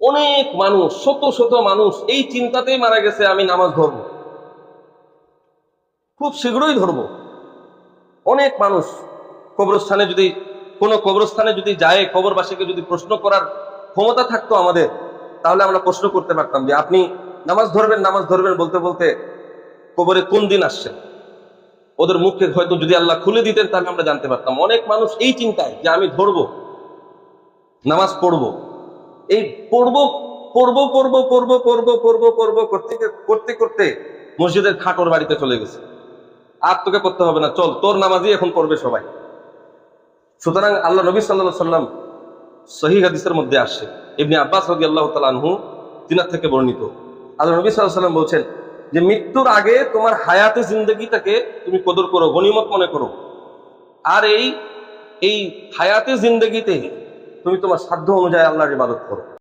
অনেক মানুষ, শত শত মানুষ এই চিন্তাতেই মারা গেছে, আমি নামাজ ধরবো। খুব শীঘ্রই ধরবো। অনেক মানুষ কবরস্থানে যদি, কোনো কবরস্থানে যদি যায়, কবরবাসীকে যদি প্রশ্ন করার ক্ষমতা থাকতো আমাদের, তাহলে আমরা প্রশ্ন করতে পারতাম যে, আপনি নামাজ ধরবেন নামাজ ধরবেন বলতে বলতে কবরে কোন দিন আসছে ওদের মুখে হয়তো যদি আল্লাহ খুলে দিতেন, তাহলে আমরা জানতে পারতাম। অনেক মানুষ এই চিন্তায় যে, আমি ধরবো, নামাজ পড়ব। এই পড়ব পড়ব পড়ব পড়ব পড়ব পড়ব পড়ব করতে করতে করতে মসজিদের খাটোর বাড়িতে চলে গেছে। আর তোকে করতে হবে না, চল, তোর নামাজই এখন পড়বে সবাই। সুতরাং আল্লাহ নবী সাল্লাহ সাল্লাম সহি হাদিসের মধ্যে আসছে। এমনি আব্বাস রদি আল্লাহ তালহু তিনার থেকে বর্ণিত। আল্লাহ নবী সাল্লাহ সাল্লাম বলছেন যে, মৃত্যুর আগে তোমার হায়াতে জিন্দগিটাকে তুমি কদর করো গণিমত মনে করো। আর এই এই হায়াতে জিন্দগিতে তুমি তোমার সাধ্য অনুযায়ী আল্লাহর ইবাদত করো।